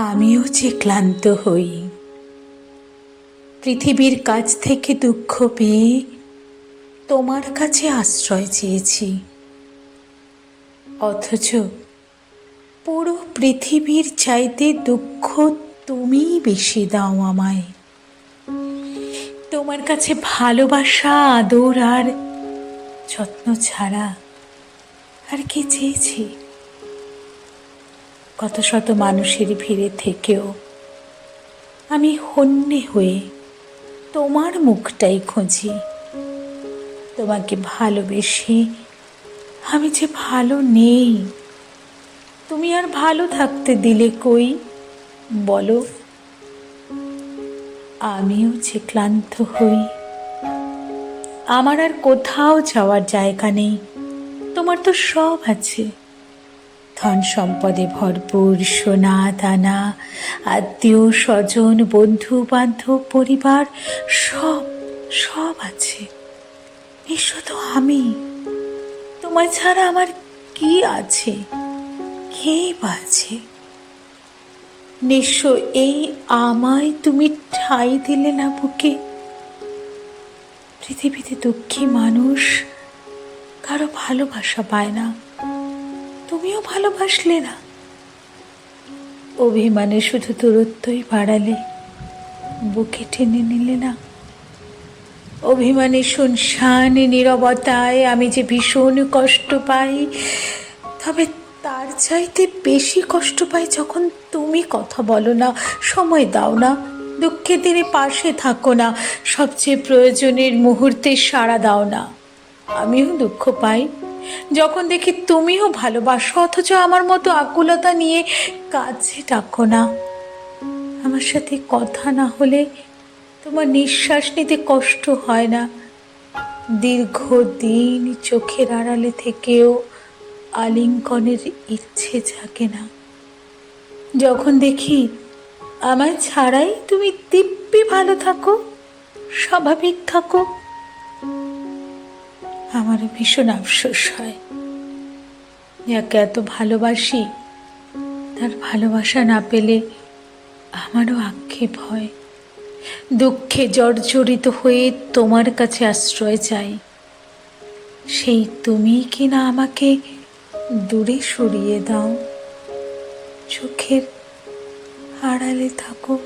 আমিও যে ক্লান্ত হই। পৃথিবীর কাছ থেকে দুঃখ পেয়ে তোমার কাছে আশ্রয় চেয়েছি। অথচ পুরো পৃথিবীর চাইতে দুঃখ তুমিই বেশি দাও আমায়। তোমার কাছে ভালোবাসা, আদর আর যত্ন ছাড়া আর কি চেয়েছি? কত শত মানুষের ভিড়ে থেকেও আমি হন্যে হয়ে তোমার মুখটাই খুঁজি। তোমাকে ভালোবেসে আমি যে ভালো নেই। তুমি আর ভালো থাকতে দিলে কই? বলো। আমিও যে ক্লান্ত হই। আমার আর কোথাও যাওয়ার জায়গা নেই। তোমার তো সব আছে। ধন সম্পদে ভরপুর সোনা, দানা, আত্মীয়, স্বজন, বন্ধু, বান্ধব, পরিবার, সব সব আছে। এই শুধু আমি। তোমার ছাড়া আমার কি আছে? কে বা আছে? নিঃস্ব এই আমায় তুমি ঠাঁই দিলে না বুকে? পৃথিবীতে দুঃখী মানুষ কারও ভালোবাসা পায় না। তুমিও ভালোবাসলে না। অভিমানে শুধু দূরত্বই বাড়ালে, বুকে টেনে নিলে না। অভিমানে শুনশান, নীরবতায় আমি যে ভীষণ কষ্ট পাই, তবে তার চাইতে বেশি কষ্ট পাই যখন তুমি কথা বলো না, সময় দাও না দুঃখে দিনে পাশে থাকো না, সবচেয়ে প্রয়োজনের মুহূর্তে সাড়া দাও না। আমিও দুঃখ পাই। যখন দেখি তুমিও ভালোবাসো, অথচ আমার মতো আকুলতা নিয়ে কাছে ডাকো না। আমার সাথে কথা না হলে তোমার নিঃশ্বাস নিতে কষ্ট হয় না। দীর্ঘদিন চোখের আড়ালে থেকেও আলিঙ্গনের ইচ্ছে জাগে না। যখন দেখি আমায় ছাড়াই তুমি দিব্যি ভালো থাকো, স্বাভাবিক থাকো আমার ভীষণ আফসোস হয়। যাকে এত ভালোবাসি, তার ভালোবাসা না পেলে আমারও আক্ষেপ হয়। দুঃখে জর্জরিত হয়ে তোমার কাছে আশ্রয় চাই। সেই তুমি কি না আমাকে দূরে সরিয়ে দাও। চোখের আড়ালে থাকো।